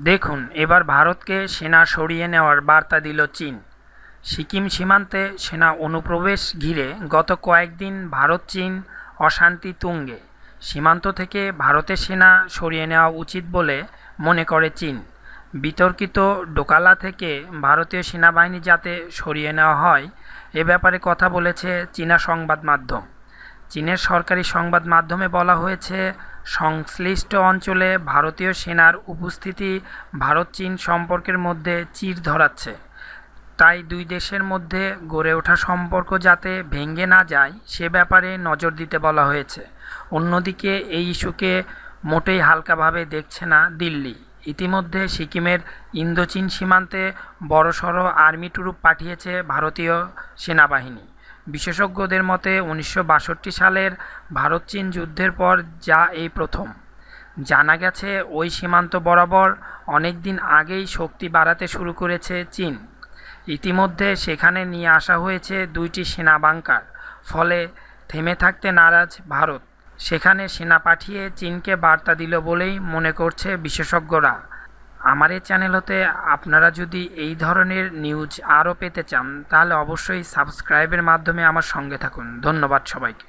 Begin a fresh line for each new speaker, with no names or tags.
দেখুন, এবার ভারতকে সেনা সরিয়ে নেওয়ার বার্তা দিল চীন। সিকিম সীমান্তে সেনা অনুপ্রবেশ ঘিরে গত কয়েকদিন ভারত চীন অশান্তি তুঙ্গে। সীমান্ত থেকে ভারতের সেনা সরিয়ে নেওয়া উচিত বলে মনে করে চীন। বিতর্কিত ডোকালা থেকে ভারতীয় সেনাবাহিনী যাতে সরিয়ে নেওয়া হয়, এ ব্যাপারে কথা বলেছে চীনা সংবাদ মাধ্যম। চীনের সরকারি সংবাদ মাধ্যমে বলা হয়েছে, সংশ্লিষ্ট অঞ্চলে ভারতীয় সেনার উপস্থিতি ভারত চীন সম্পর্কের মধ্যে চির ধরাচ্ছে। তাই দুই দেশের মধ্যে গড়ে ওঠা সম্পর্ক যাতে ভেঙে না যায়, সে ব্যাপারে নজর দিতে বলা হয়েছে। অন্যদিকে এই ইস্যুকে মোটেই হালকাভাবে দেখছে না দিল্লি। ইতিমধ্যে সিকিমের ইন্দোচীন সীমান্তে বড়সড় আর্মি ট্রুপ পাঠিয়েছে ভারতীয় সেনাবাহিনী। বিশেষজ্ঞদের মতে, উনিশশো বাষট্টি সালের ভারত চীন যুদ্ধের পর যা এই প্রথম। জানা গেছে, ওই সীমান্ত বরাবর অনেক দিন আগেই শক্তি বাড়াতে শুরু করেছে চীন। ইতিমধ্যে সেখানে নিয়ে আসা হয়েছে দুইটি সেনা বাংকার ফলে থেমে থাকতে নারাজ ভারত। সেখানে সেনা পাঠিয়ে চীনকে বার্তা দিল বলেই মনে করছে বিশেষজ্ঞরা। আমার এই চ্যানেল হতে আপনারা যদি এই ধরনের নিউজ আরও পেতে চান, তাহলে অবশ্যই সাবস্ক্রাইবের মাধ্যমে আমার সঙ্গে থাকুন। ধন্যবাদ সবাইকে।